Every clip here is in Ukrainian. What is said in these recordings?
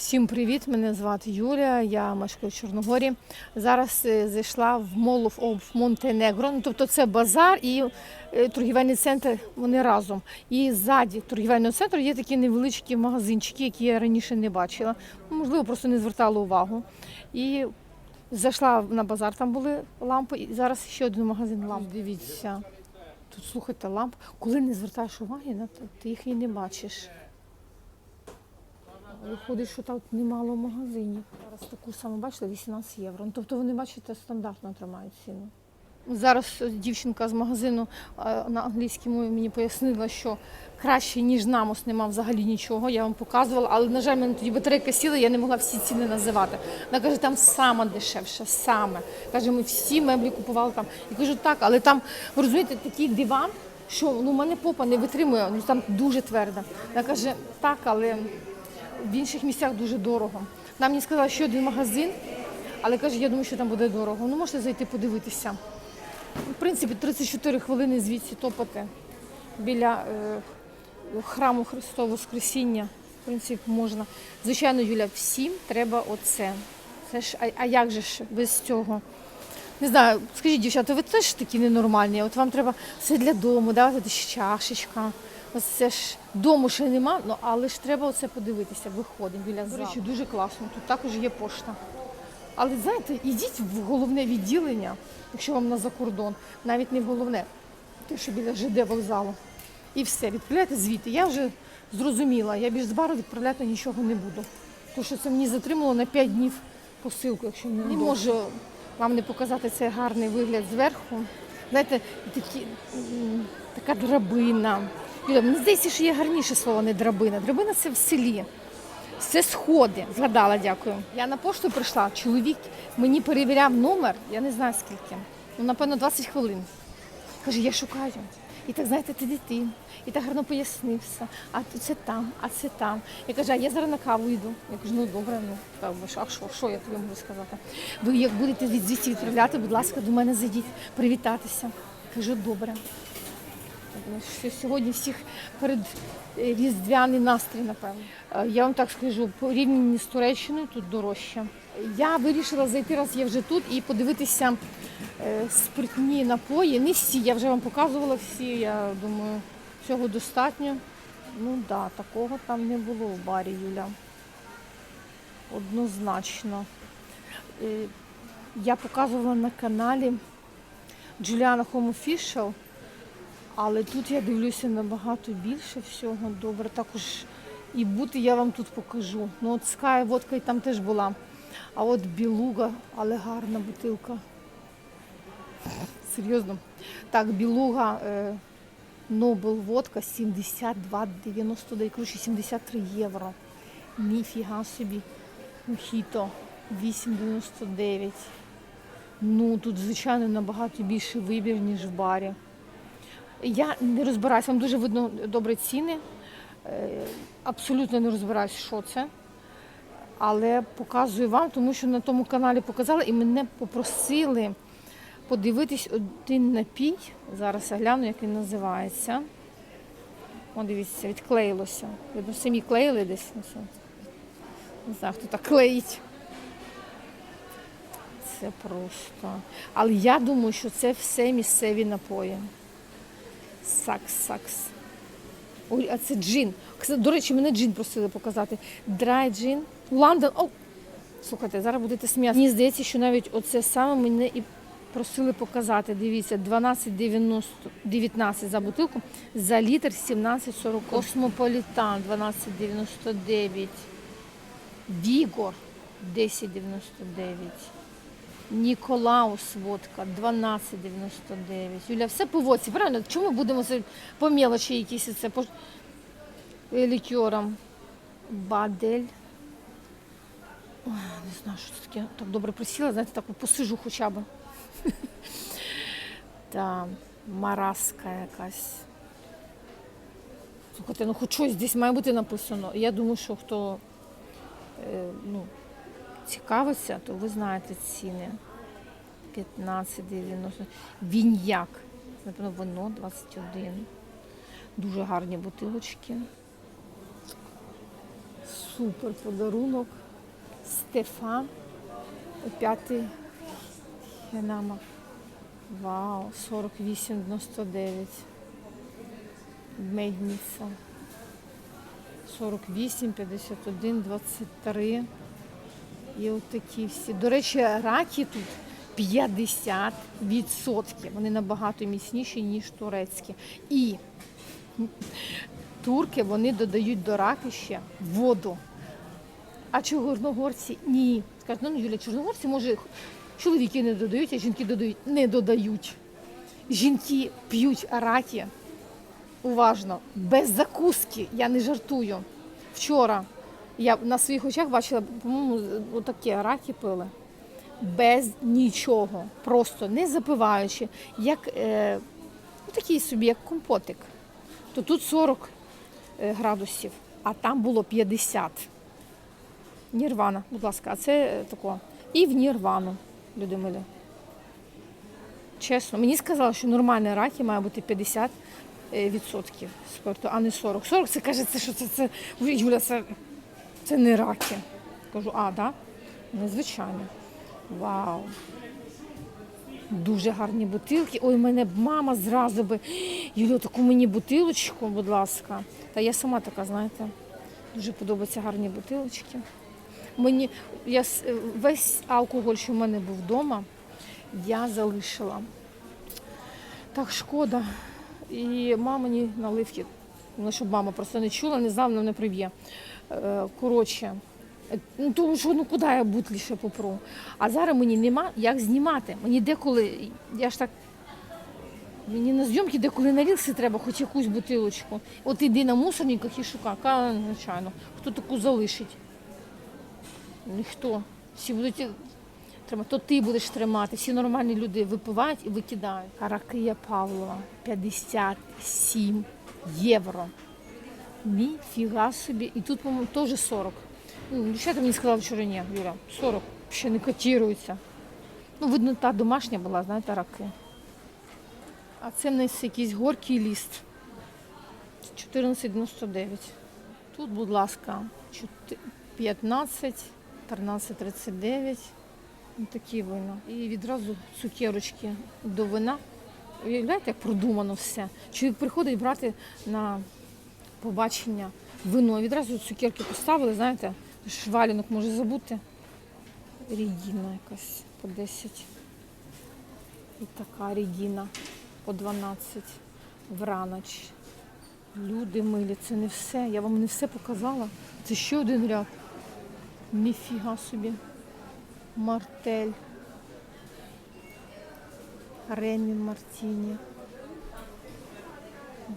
Всім привіт! Мене звати Юлія, я мешкаю в Чорногорі. Зараз е, зайшла в Mall of Montenegro. Ну, тобто це базар і е, торгівельний центр. Вони разом. І ззаді торгівельного центру є такі невеличкі магазинчики, які я раніше не бачила. Ну, Можливо, просто не звертала увагу. І зайшла на базар, там були лампи, і зараз ще один магазин ламп. Дивіться. Тут слухайте ламп. Коли не звертаєш уваги, ти їх і не бачиш. Виходить, що тут немало магазинів. Зараз таку саму бачили 18 євро. Ну, тобто вони, бачите, стандартно тримають ціну. Зараз дівчинка з магазину е, на англійській мені пояснила, що краще, ніж намус, нема взагалі нічого. Я вам показувала, але, на жаль, мене тоді батарейка сіла, я не могла всі ціни називати. Вона каже, там саме дешевше, саме. Каже, ми всі меблі купували там. Я кажу, так, але там, розумієте, такий диван, що ну, мене попа не витримує, ну там дуже тверда. Вона каже, так, але в інших місцях дуже дорого. Нам мені сказали, що один магазин, але каже, я думаю, що там буде дорого. Ну, можете зайти подивитися. В принципі, 34 хвилини звідси топати біля е, храму Христового Воскресіння. В принципі, можна. Звичайно, Юля, всім треба оце. Це ж, а, а як же ж без цього? Не знаю, скажіть, дівчата, ви теж такі ненормальні. От вам треба все для дому, да? От чашечка. Це ж дому ще нема, ну але ж треба оце подивитися, виходимо біля залу. До речі, дуже класно. Тут також є пошта. Але знаєте, ідіть в головне відділення, якщо вам на закордон, навіть не в головне, те, що біля ЖД вокзалу. І все, відправляйте звідти. Я вже зрозуміла, я більш з бару відправляти нічого не буду. Тому що це мені затримало на 5 днів посилку, якщо не, не можу вам не показати цей гарний вигляд зверху. Знаєте, такі, така драбина. Юля, мені здається, що є гарніше слово, не драбина. Драбина це в селі. Це сходи. Згадала, дякую. Я на пошту прийшла, чоловік мені перевіряв номер, я не знаю скільки. Ну, напевно, 20 хвилин. Каже, я шукаю. І так, знаєте, ти дитин. І так гарно пояснив все. А це там, а це там. Я кажу, а я зараз на каву йду. Я кажу, ну добре, ну а що, що я тобі можу сказати? Ви як будете від звідси відправляти, будь ласка, до мене зайдіть, привітатися. Кажу, добре. Тому що Сьогодні всіх перед е, різдвяний настрій, напевно. Е, Я вам так скажу, порівняно з Туреччиною тут дорожче. Я вирішила зайти, раз я вже тут, і подивитися е, спиртні напої. Не всі, я вже вам показувала всі. Я думаю, цього достатньо. Ну так, да, такого там не було в барі, Юля. Однозначно. Я показувала на каналі Juliana Home Official. Але тут я дивлюся набагато більше всього. Добре, також і бути я вам тут покажу. Ну от Sky водка і там теж була. А от білуга, але гарна бутилка. Серйозно. Так, білуга е, Нобел водка 72,99, коротше 73 євро. Ніфіга собі. Мохіто 8,99. Ну тут, звичайно, набагато більше вибір, ніж в барі. Я не розбираюся, вам дуже видно добре ціни. Е, Абсолютно не розбираюся, що це. Але показую вам, тому що на тому каналі показали і мене попросили подивитись один напій. Зараз я гляну, як він називається. О, дивіться, відклеїлося. Видно, самі клеїли десь. Не знаю, хто так клеїть. Це просто. Але я думаю, що це все місцеві напої. Сакс, сакс. Ой, а це джин. До речі, мене джин просили показати. Драй джин. Лондон. О! Слухайте, зараз будете сміятися. Мені здається, що навіть оце саме мене і просили показати. Дивіться, 12,90 19 за бутилку, за літр 17,40. Космополітан 12,99. Вігор 10,99. Ніколаус водка 12,99. Юля, все по воці, правильно? Чому будемо по мелочі якісь це по е, лікерам? Бадель. Ой, не знаю, що це таке. Так добре присіла, знаєте, так посижу хоча б. Та мараска якась. Слухайте, ну хоч щось десь має бути написано. Я думаю, що хто е, ну, цікавиться, то ви знаєте ціни. 15,90. Віньяк. Напевно, вино 21. Дуже гарні бутилочки. Супер подарунок. Стефан. П'ятий Хенама. Вау, 48,99. Медниця. 48, 51, 23. І от всі. До речі, раки тут 50%. Вони набагато міцніші, ніж турецькі. І турки вони додають до раки ще воду. А чорногорці ні. Скажуть, ну Юля, чорногорці може чоловіки не додають, а жінки додають, не додають. Жінки п'ють раки. Уважно, без закуски. Я не жартую. Вчора я на своїх очах бачила, по-моєму, отакі раки пили. Без нічого. Просто не запиваючи, як е, ну, такий собі, як компотик. То тут 40 е, градусів, а там було 50. Нірвана, будь ласка, а це е, тако. І в нірвану, люди милі. Чесно, мені сказали, що нормальний раки має бути 50 е, відсотків спирту, а не 40. 40 це каже, це що це, це це, це не раки. Кажу, а, да? Незвичайно. Вау. Дуже гарні бутилки. Ой, мене б мама зразу би. Юлю, таку мені бутилочку, будь ласка. Та я сама така, знаєте, дуже подобаються гарні бутилочки. Мені я весь алкоголь, що в мене був вдома, я залишила. Так шкода. І мама мені наливки. Ну, щоб мама просто не чула, не знала, вона не приб'є. Е, Коротше, е, ну тому що ну куди я бутлі ще попру. А зараз мені нема як знімати. Мені деколи, я ж так. Мені на зйомки деколи на рілси треба хоч якусь бутилочку. От іди на мусорниках і шукай, Ка, звичайно, хто таку залишить. Ніхто. Всі будуть тримати. То ти будеш тримати. Всі нормальні люди випивають і викидають. Каракия Павлова 57 євро. Ніфіга собі. І тут, по-моєму, теж 40. Ну, дівчата мені сказали вчора, ні, Юля, 40 ще не котірується. Ну, видно, та домашня була, знаєте, раки. А це в якийсь горький ліст. 14,99. Тут, будь ласка, 15, 13,39. Ось такі вина. І відразу цукерочки до вина. Уявляєте, як продумано все. Чоловік приходить брати на побачення вино. Відразу цукерки поставили, знаєте, швалінок може забути. Рідіна якась по 10. І така рідіна по 12 враноч. Люди милі, це не все. Я вам не все показала. Це ще один ряд. Ніфіга собі. Мартель. Ремі Мартіні.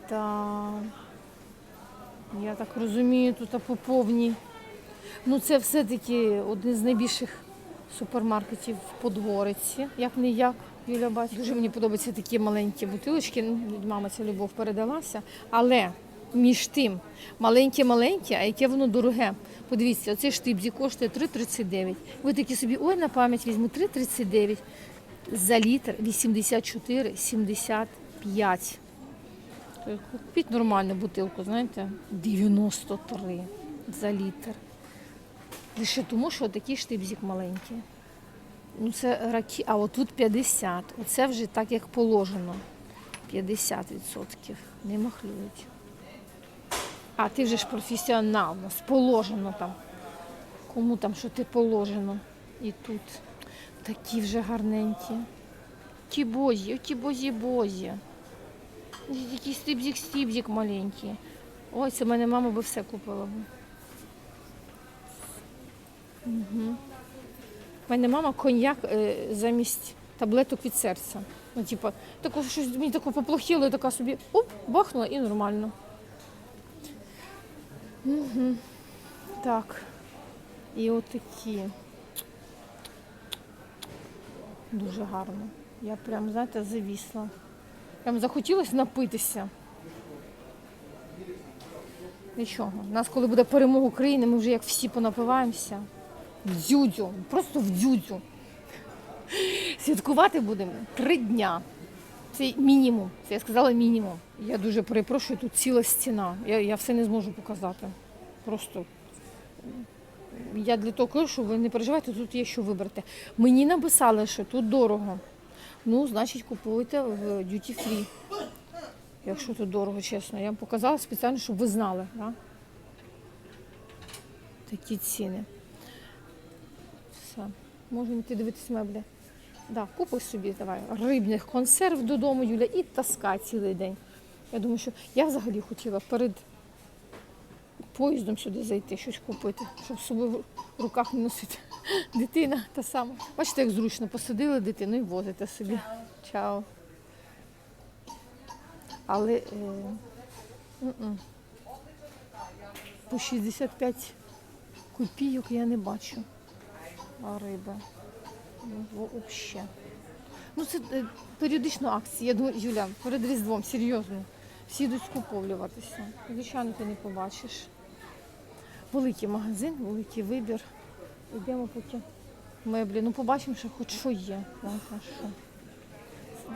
Да. Я так розумію, тут по повній. Ну, це все-таки один з найбільших супермаркетів в Подгориці, як не як. Юля бачить. Дуже мені подобаються такі маленькі бутилочки. Ну, від ця любов передалася. Але між тим, маленьке-маленьке, а яке воно дороге. Подивіться, оцей штибзі коштує 3,39. Ви такі собі, ой, на пам'ять візьму 3,39. За літр 84,75. Купіть нормальну бутилку, знаєте, 93 за літр. Лише тому, що такий штибзик маленький. Ну це раки, а отут 50. Оце вже так, як положено. 50%. Не махлюють. А ти вже ж професіонал, у нас положено там. Кому там, що ти положено. І тут такі вже гарненькі. Ті бозі, ті бозі бозі. Який стібзік стібзік маленький. Це в мене мама би все купила. Угу. У мене мама коньяк е, замість таблеток від серця. Ну, типу, тако, щось мені тако поплохіло, і така собі оп, бахнула і нормально. Угу. Так. І отакі. Дуже гарно. Я прям, знаєте, завісла. Прям захотілося напитися. Нічого. У нас, коли буде перемога України, ми вже як всі понапиваємося. В дзюдзю. Просто в дзюдзю. Святкувати будемо три дня. Це мінімум. Це я сказала мінімум. Я дуже перепрошую, тут ціла стіна. Я, я все не зможу показати. Просто я для того кажу, що ви не переживайте, тут є що вибрати. Мені написали, що тут дорого. Ну, значить, купуйте в Duty Free. Якщо тут дорого, чесно. Я вам показала спеціально, щоб ви знали. Да? Такі ціни. Все. Можемо йти дивитись меблі. Да, купи собі давай рибних консерв додому, Юля, і таска цілий день. Я думаю, що я взагалі хотіла перед поїздом сюди зайти, щось купити, щоб з собою в руках не носити. Дитина та сама. Бачите, як зручно посадили дитину і возите собі. Чао. Але е, по 65 копійок я не бачу. А риба. Ну, взагалі. Ну, це е, періодично акції. Я думаю, Юля, перед Різдвом, серйозно. Всі йдуть скуповлюватися. Звичайно, ти не побачиш. Великий магазин, великий вибір. Йдемо поки меблі. Ну, побачимо, що хоч що є.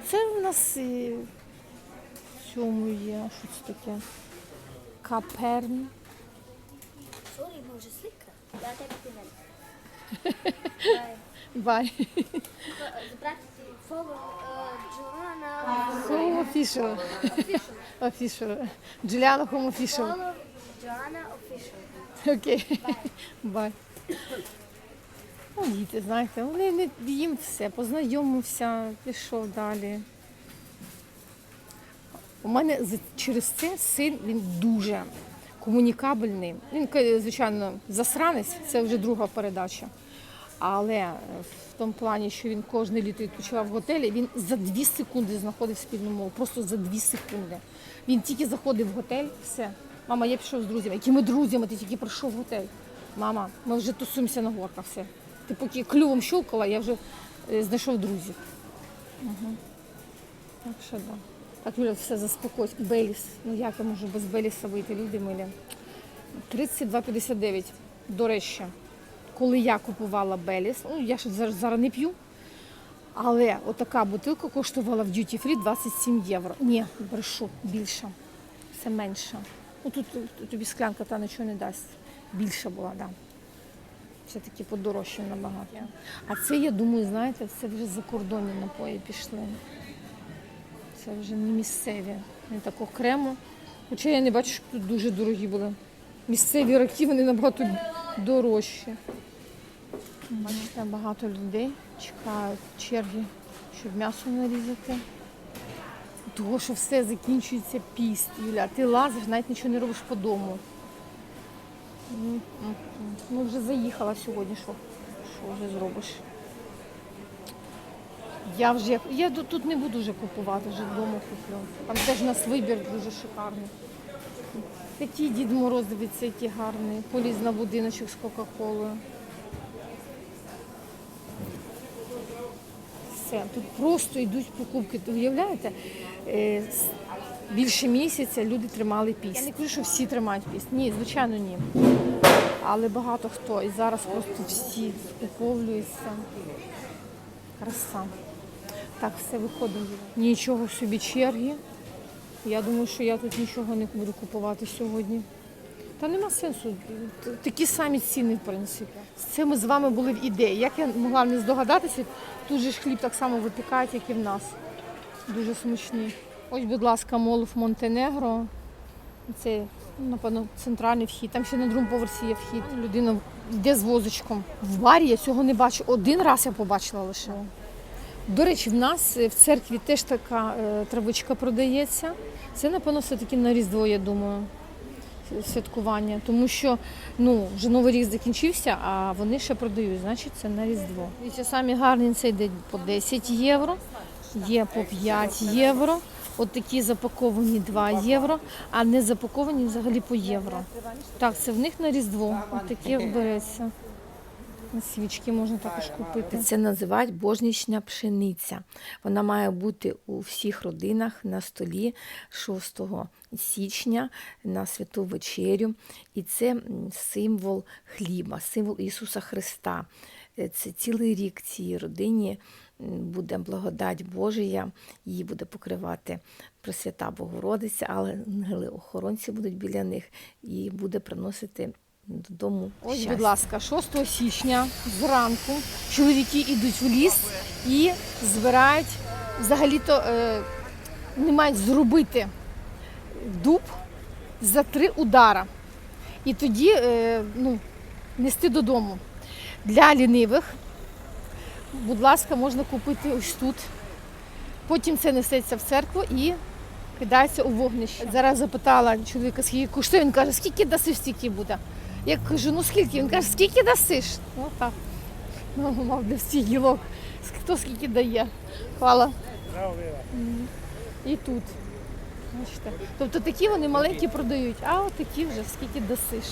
Це в нас і в цьому є. Що це таке? Каперн. Sorry, może slicka. Ja tego pilę. Бай. Zobaczcie, fogo Joanna Хомо Фішер. Офішер. Джуліано Хомо Фішер. Follow Joanna official. Окей. Бай. Ну, діти, знаєте, вони не їм все, познайомився, пішов далі. У мене через це син він дуже комунікабельний. Він, звичайно, засранець, це вже друга передача. Але е, в тому плані, що він кожне літо відпочивав в готелі, він за дві секунди знаходив спільну мову. Просто за дві секунди. Він тільки заходив в готель, все. Мама, я пішов з друзями. Якими друзями ти тільки прийшов в готель? Мама, ми вже тусуємося на горках, все. Ти поки клювом щелкала, я вже е, знайшов друзів. Угу. Так що да. Так, Юля, все заспокойся. Беліс. Ну як я можу без Беліса вийти, люди милі? 32,59. До речі, коли я купувала Беліс, ну я ж зараз, не п'ю, але отака бутилка коштувала в Duty Free 27 євро. Ні, брешу, більше. Все менше. Ну тут тобі склянка та нічого не дасть. Більше була, так. Да. Все-таки подорожче набагато. А це, я думаю, знаєте, це вже закордонні напої пішли. Це вже не місцеві. Не так окремо. Хоча я не бачу, що тут дуже дорогі були. Місцеві раки, вони набагато дорожчі. Бачите, багато людей чекають черги, щоб м'ясо нарізати. Того, що все закінчується піст, Юля. Ти лазиш, навіть нічого не робиш по дому. Ну, вже заїхала сьогодні, що, що вже зробиш? Я вже я тут не буду вже купувати, вже вдома куплю. Там теж у нас вибір дуже шикарний. Такий Дід Мороз, дивіться, який гарний. Поліз на будиночок з Кока-Колою. Все, тут просто йдуть покупки. Уявляєте? Більше місяця люди тримали піст. Я не кажу, що всі тримають піст. Ні, звичайно, ні. Але багато хто. І зараз просто всі скуповуються. Краса. Так, все виходимо. Нічого собі черги. Я думаю, що я тут нічого не буду купувати сьогодні. Та нема сенсу. Такі самі ціни, в принципі. Це ми з вами були в ідеї. Як я могла не здогадатися, тут же ж хліб так само випікають, як і в нас. Дуже смачний. Ось, будь ласка, мол в Монтенегро. Це, напевно, центральний вхід. Там ще на другому поверсі є вхід. Людина йде з возочком. В барі я цього не бачу. Один раз я побачила лише. До речі, в нас е, в церкві теж така е, травичка продається. Це, напевно, все-таки на Різдво, я думаю, святкування. Тому що ну, вже Новий рік закінчився, а вони ще продають, значить це на Різдво. І самі гарні це йде по 10 євро, є по 5 євро. От такі запаковані 2 євро, а не запаковані взагалі по євро. Так, це в них на Різдво. От таке береться. Свічки можна також купити. Це називають божнічна пшениця. Вона має бути у всіх родинах на столі 6 січня на святу вечерю. І це символ хліба, символ Ісуса Христа. Е, Це цілий рік цій родині буде благодать Божия, її буде покривати Пресвята Богородиця, але ангели-охоронці будуть біля них і буде приносити додому. Ось, щастя. будь ласка, 6 січня зранку чоловіки йдуть в ліс і збирають, взагалі-то е, вони мають зробити дуб за три удара. І тоді е, ну, нести додому. Для лінивих, будь ласка, можна купити ось тут. Потім це несеться в церкву і кидається у вогнище. Зараз запитала чоловіка, скільки коштує. Він каже, скільки дасиш, стільки буде. Я кажу, ну скільки? Він каже, скільки дасиш? Ну так. Ну, мав для всіх гілок. Хто скільки дає. Хвала. І тут. Бачите. Тобто такі вони маленькі продають, а от такі вже скільки дасиш.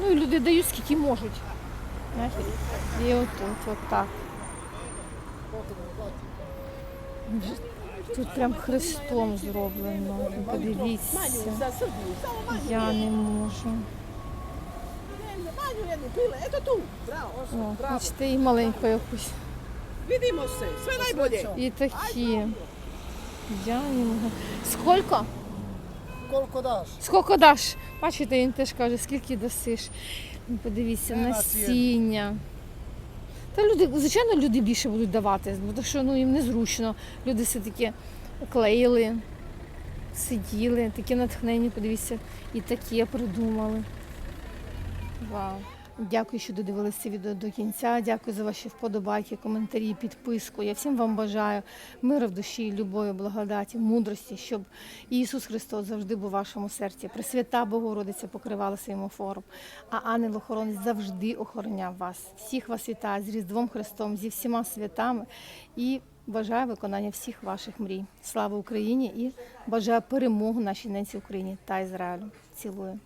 Ну і люди дають скільки можуть. І отут, от так. Тут прям хрестом зроблено. Подивіться. Я не можу. О, бачите, і маленьку якусь. І такі. Я не можу. Скільки? Сколько даш? Скільки даш? Бачите, він теж каже, скільки дасиш. Подивіться, на насіння. Та люди, звичайно, люди більше будуть давати, бо що ну, їм незручно. Люди все-таки клеїли, сиділи, такі натхнені, подивіться, і таке придумали. Вау. Дякую, що додивилися відео до кінця. Дякую за ваші вподобайки, коментарі, підписку. Я всім вам бажаю миру в душі, любові, благодаті, мудрості, щоб Ісус Христос завжди був у вашому серці. Пресвята Богородиця покривала своїм офором, а ангел-охоронець завжди охороняв вас. Всіх вас вітаю з Різдвом Христом, зі всіма святами і бажаю виконання всіх ваших мрій. Слава Україні і бажаю перемогу нашій ненці Україні та Ізраїлю. Цілую.